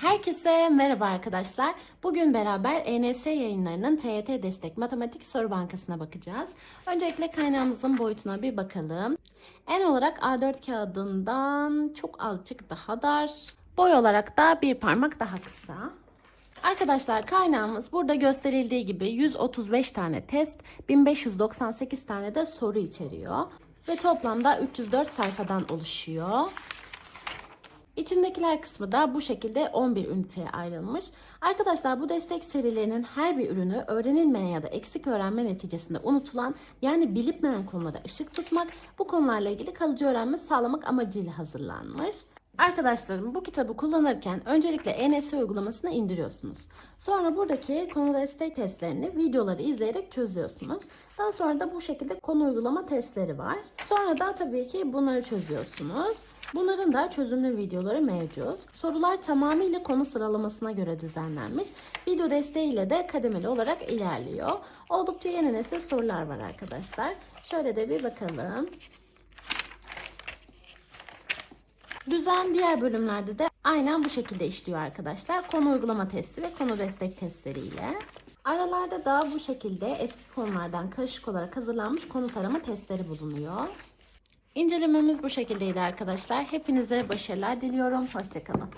Herkese merhaba arkadaşlar. Bugün beraber ENS yayınlarının TYT Destek Matematik Soru Bankası'na bakacağız. Öncelikle kaynağımızın boyutuna bir bakalım. En olarak A4 kağıdından çok azıcık daha dar. Boy olarak da bir parmak daha kısa. Arkadaşlar kaynağımız burada gösterildiği gibi 135 tane test, 1598 tane de soru içeriyor. Ve toplamda 304 sayfadan oluşuyor. İçindekiler kısmı da bu şekilde 11 üniteye ayrılmış. Arkadaşlar bu destek serilerinin her bir ürünü öğrenilmeyen ya da eksik öğrenme neticesinde unutulan yani bilinmeyen konulara ışık tutmak, bu konularla ilgili kalıcı öğrenme sağlamak amacıyla hazırlanmış. Arkadaşlarım bu kitabı kullanırken öncelikle ENS uygulamasını indiriyorsunuz. Sonra buradaki konu destek testlerini videoları izleyerek çözüyorsunuz. Daha sonra da bu şekilde konu uygulama testleri var. Sonra da tabii ki bunları çözüyorsunuz. Bunların da çözümlü videoları mevcut. Sorular tamamıyla konu sıralamasına göre düzenlenmiş. Video desteğiyle de kademeli olarak ilerliyor. Oldukça yeni nesil sorular var arkadaşlar. Şöyle de bir bakalım. Düzen diğer bölümlerde de aynen bu şekilde işliyor arkadaşlar. Konu uygulama testi ve konu destek testleriyle. Aralarda da bu şekilde eski konulardan karışık olarak hazırlanmış konu tarama testleri bulunuyor. İncelememiz bu şekildeydi arkadaşlar. Hepinize başarılar diliyorum. Hoşçakalın.